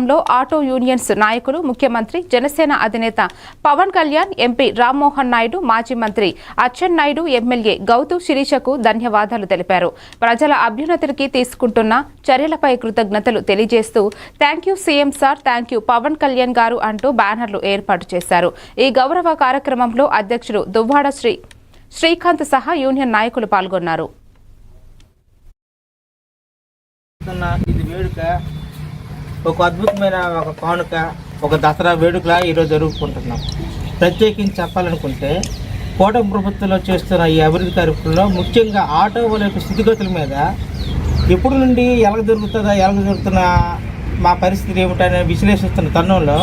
లో auto unions నాయకులు ముఖ్యమంత్రి జనసేన అధినేత పవన్ కళ్యాణ్ ఎంపీ రామ్మోహన్ నాయుడు మాజీ మంత్రి అచ్చెన్ నాయుడు ఎమ్మెల్యే గౌతు శిరీషకు ధన్యవాదాలు తెలిపారు. ప్రజల అభ్యున్నతికి తీసుకుంటున్న చర్యలపై కృతజ్ఞతలు తెలియజేస్తూ thank you CM sir thank you Pawan Kalyan garu అంటూ బ్యానర్లు ఏర్పాటు చేశారు. ఈ గౌరవ కార్యక్రమంలో అధ్యక్షుడు దువ్వాడ శ్రీ శ్రీకాంత్ సహా యూనియన్ నాయకులు పాల్గొన్నారు. ఇది వేడుక ఒక అద్భుతమైన ఒక కానుక ఒక దసరా వేడుకలా ఈరోజు జరుపుకుంటున్నాం. ప్రత్యేకించి చెప్పాలనుకుంటే కూటమి ప్రభుత్వంలో చేస్తున్న ఈ అభివృద్ధి కార్యక్రమంలో ముఖ్యంగా ఆటో వాళ్ళ యొక్క స్థితిగతుల మీద ఎప్పుడు నుండి ఎలాగ దొరుకుతుందా ఎలాగ దొరుకుతున్న మా పరిస్థితి ఏమిటనే విశ్లేషిస్తున్న తరుణంలో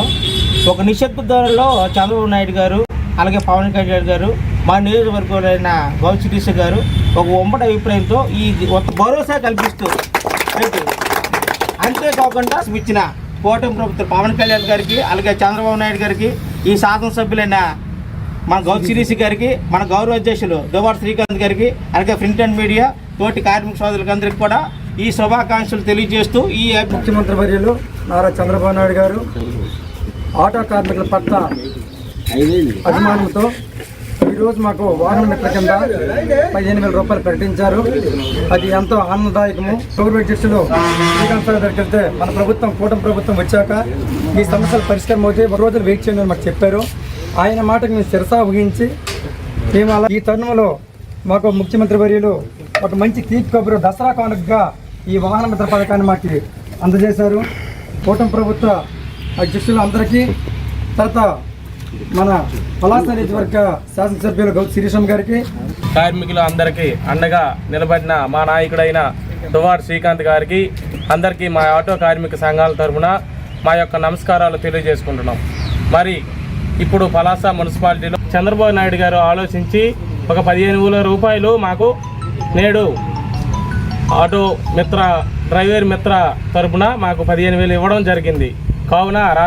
ఒక నిశ్శబ్ద ధోరణిలో చంద్రబాబు నాయుడు గారు అలాగే పవన్ కళ్యాణ్ గారు మా నియోజకవర్గంలో గౌత్ గారు ఒక ఉమ్మడి అభిప్రాయంతో ఈ భరోసా కల్పిస్తూ అంతేకాకుండా ఇచ్చిన కూటమి ప్రభుత్వం పవన్ కళ్యాణ్ గారికి అలాగే చంద్రబాబు నాయుడు గారికి ఈ శాసనసభ్యులైన మన గౌత్ శిరీష్ గారికి మన గౌరవ అధ్యక్షులు దువాడ శ్రీకాంత్ గారికి అలాగే ప్రింట్ అండ్ మీడియా తోటి కార్మిక సోదరులకు అందరికీ కూడా ఈ శుభాకాంక్షలు తెలియజేస్తూ ఈ ముఖ్యమంత్రి వర్యులు నారా చంద్రబాబు నాయుడు గారు ఆటో కార్మికుల పట్ల అభిమానంతో ఈరోజు మాకు వాహన మిత్ర కింద పదిహేను వేల రూపాయలు ప్రకటించారు. అది ఎంతో ఆనందదాయకము. గవర్నమెంట్ అధ్యక్షులు శ్రీకాంత్ దగ్గరికి వెళ్తే మన ప్రభుత్వం కూటమి ప్రభుత్వం వచ్చాక ఈ సమస్యలు పరిష్కారం అవుతే ఒక రోజులు వెయిట్ చేయండి అని మాకు చెప్పారు. ఆయన మాటకు మేము శిరసా ఊహించి మేము అలా ఈ తరుణంలో మాకు ముఖ్యమంత్రి వర్యులు ఒక మంచి తీపి కబురు దసరా కానుకగా ఈ వాహన మిత్ర పథకాన్ని మాకు అందజేశారు. కూటమి ప్రభుత్వ అధ్యక్షులు అందరికీ తర్వాత మన పలాస నియోజకవర్గ శాసనసభ్యులు గౌత్ శ్రీశం గారికి కార్మికులు అందరికీ అండగా నిలబడిన మా నాయకుడైన దువార్ శ్రీకాంత్ గారికి అందరికీ మా ఆటో కార్మిక సంఘాల తరఫున మా యొక్క నమస్కారాలు తెలియజేసుకుంటున్నాం. మరి ఇప్పుడు పలాస మున్సిపాలిటీలో చంద్రబాబు నాయుడు గారు ఆలోచించి ఒక పదిహేను వేల రూపాయలు మాకు నేడు ఆటో మిత్ర డ్రైవర్ మిత్ర తరపున మాకు పదిహేను వేలు ఇవ్వడం జరిగింది. కావున